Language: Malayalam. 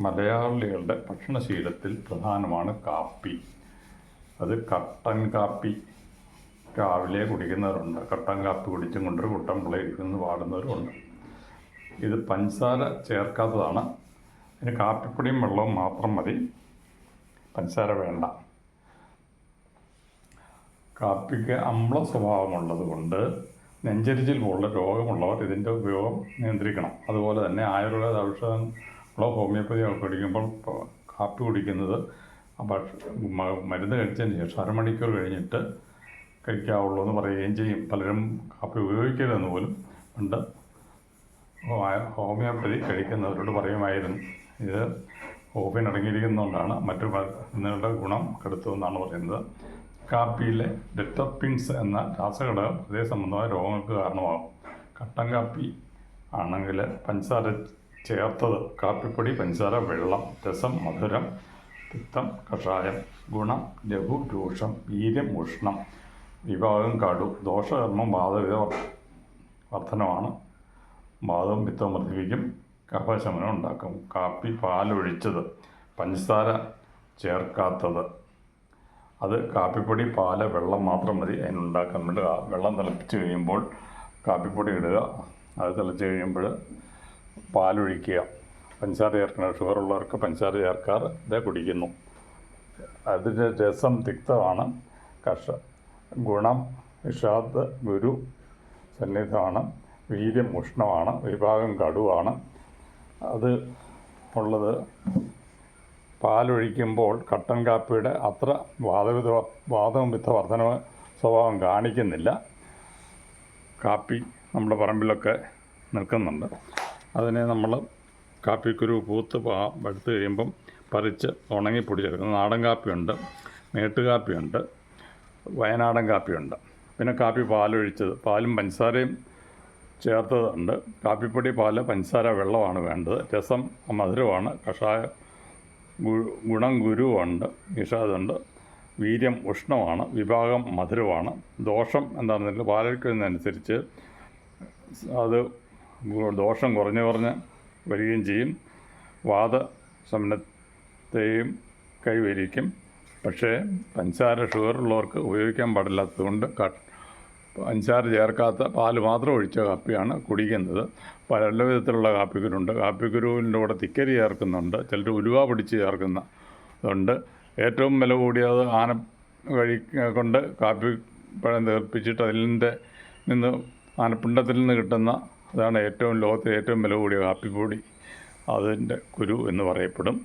മലയാളികളുടെ ഭക്ഷണശീലത്തിൽ പ്രധാനമാണ് കാപ്പി. അത് കട്ടൻ കാപ്പി രാവിലെ കുടിക്കുന്നവരുണ്ട്. കട്ടൻ കാപ്പി കുടിച്ചും കൊണ്ടൊരു കുട്ടൻ പിള്ളേരിക്കുന്നു പാടുന്നവരുമുണ്ട്. ഇത് പഞ്ചസാര ചേർക്കാത്തതാണ്. അതിന് കാപ്പിപ്പൊടിയും വെള്ളവും മാത്രം മതി. പഞ്ചസാര വേണ്ട. കാപ്പിക്ക് അമ്ല സ്വഭാവമുള്ളത് കൊണ്ട് നെഞ്ചരിച്ചിൽ പോലുള്ള രോഗമുള്ളവർ ഇതിന്റെ ഉപയോഗം നിയന്ത്രിക്കണം. അതുപോലെ തന്നെ ആയുർവേദ ഔഷധങ്ങളോ ഹോമിയോപ്പതിയോ ഹോമിയോപ്പതി കുടിക്കുമ്പോൾ കാപ്പി കുടിക്കുന്നത്. മരുന്ന് കഴിച്ചതിന് ശേഷം അരമണിക്കൂർ കഴിഞ്ഞിട്ട് കഴിക്കാവുള്ളൂ എന്ന് പറയുകയും ചെയ്യും. പലരും കാപ്പി ഉപയോഗിക്കരുതെന്ന് പോലും ഉണ്ട്. ഹോമിയോപ്പതി കഴിക്കുന്നവരോട് പറയുമായിരുന്നു. ഇത് ഹോമിയൻ അടങ്ങിയിരിക്കുന്നതുകൊണ്ടാണ് മറ്റു മരുന്നുകളുടെ ഗുണം കെടുത്തുമെന്നാണ് പറയുന്നത്. കാപ്പിയിലെ ഡെറ്റർപിൻസ് എന്ന രാസഘടകം ഹൃദയ സംബന്ധമായ രോഗങ്ങൾക്ക് കാരണമാകും. കട്ടൻ കാപ്പി ആണെങ്കിൽ പഞ്ചസാര ചേർത്തത് കാപ്പിപ്പൊടി പഞ്ചസാര വെള്ളം രസം മധുരം പിത്തം കഷായം ഗുണം ലഘു രൂക്ഷം വീര്യം ഉഷ്ണം വിഭാഗം കടു ദോഷകർമ്മം ബാധവിധ വർധനമാണ്. വാദവും പിത്തവും വർദ്ധിപ്പിക്കും. കഫശമനം ഉണ്ടാക്കും. കാപ്പി പാലൊഴിച്ചത് പഞ്ചസാര ചേർക്കാത്തത്. അത് കാപ്പിപ്പൊടി പാൽ വെള്ളം മാത്രം മതി. അതിനുണ്ടാക്കാൻ വേണ്ടി വെള്ളം തിളപ്പിച്ച് കഴിയുമ്പോൾ കാപ്പിപ്പൊടി ഇടുക. അത് തിളച്ച് കഴിയുമ്പോൾ പാലൊഴിക്കുക. പഞ്ചസാര ചേർക്കണം. ഷുഗറുള്ളവർക്ക് പഞ്ചസാര ചേർക്കാതെ കുടിക്കുന്നു. അതിന്റെ രസം തിക്തമാണ്. കഷ ഗുണം വിഷാദ് ഗുരു സന്നിധമാണ് വീര്യം ഉഷ്ണമാണ്. വിഭാഗം കടുവാണ്. അത് ഉള്ളത് പാലൊഴിക്കുമ്പോൾ കട്ടൻ കാപ്പിയുടെ അത്ര വാദവിധ വാദവും വിധ വർധന സ്വഭാവം കാണിക്കുന്നില്ല. കാപ്പി നമ്മുടെ പറമ്പിലൊക്കെ നിൽക്കുന്നുണ്ട്. അതിനെ നമ്മൾ കാപ്പിക്കുരു പൂത്ത് എടുത്ത് കഴിയുമ്പം പറിച്ച് ഉണങ്ങി പൊടിച്ചെടുക്കുന്നത് നാടൻ കാപ്പിയുണ്ട് മേട്ടുകാപ്പിയുണ്ട് വയനാടൻ കാപ്പിയുണ്ട്. പിന്നെ കാപ്പി പാലൊഴിച്ചത് പാലും പഞ്ചസാരയും ചേർത്തതുണ്ട്. കാപ്പിപ്പൊടി പാൽ പഞ്ചസാര വെള്ളമാണ് വേണ്ടത്. രസം മധുരമാണ് കഷായ ഗുണം ഗുരുവുണ്ട് നിഷാദുണ്ട് വീര്യം ഉഷ്ണമാണ് വിഭാഗം മധുരമാണ് ദോഷം എന്താണെന്നില്ല പാലൊഴിക്കുന്നതനുസരിച്ച് അത് ദോഷം കുറഞ്ഞു കുറഞ്ഞ് വരികയും ചെയ്യും. വാദ ശമനത്തെയും കൈവരിക്കും. പക്ഷേ പഞ്ചസാര ഷുഗർ ഉള്ളവർക്ക് ഉപയോഗിക്കാൻ പാടില്ലാത്തതുകൊണ്ട് പഞ്ചസാര ചേർക്കാത്ത പാൽ മാത്രം ഒഴിച്ച കാപ്പിയാണ് കുടിക്കുന്നത്. പല വിധത്തിലുള്ള കാപ്പിക്കുരുണ്ട്. കാപ്പിക്കുരുവിന്റെ കൂടെ തിക്കരി ചേർക്കുന്നുണ്ട്. ചിലർ ഉലുവ പിടിച്ച് ചേർക്കുന്ന ഇതുണ്ട് ഏറ്റവും വില കൂടിയത് ആന കഴി കൊണ്ട് കാപ്പി പഴം തീർപ്പിച്ചിട്ട് അതിന്റെ നിന്ന് ആനപ്പിണ്ടത്തിൽ നിന്ന് കിട്ടുന്ന അതാണ് ഏറ്റവും ലോകത്തിലെ ഏറ്റവും വില കൂടിയ കാപ്പിപ്പൊടി അതിന്റെ കുരു എന്ന് പറയപ്പെടും.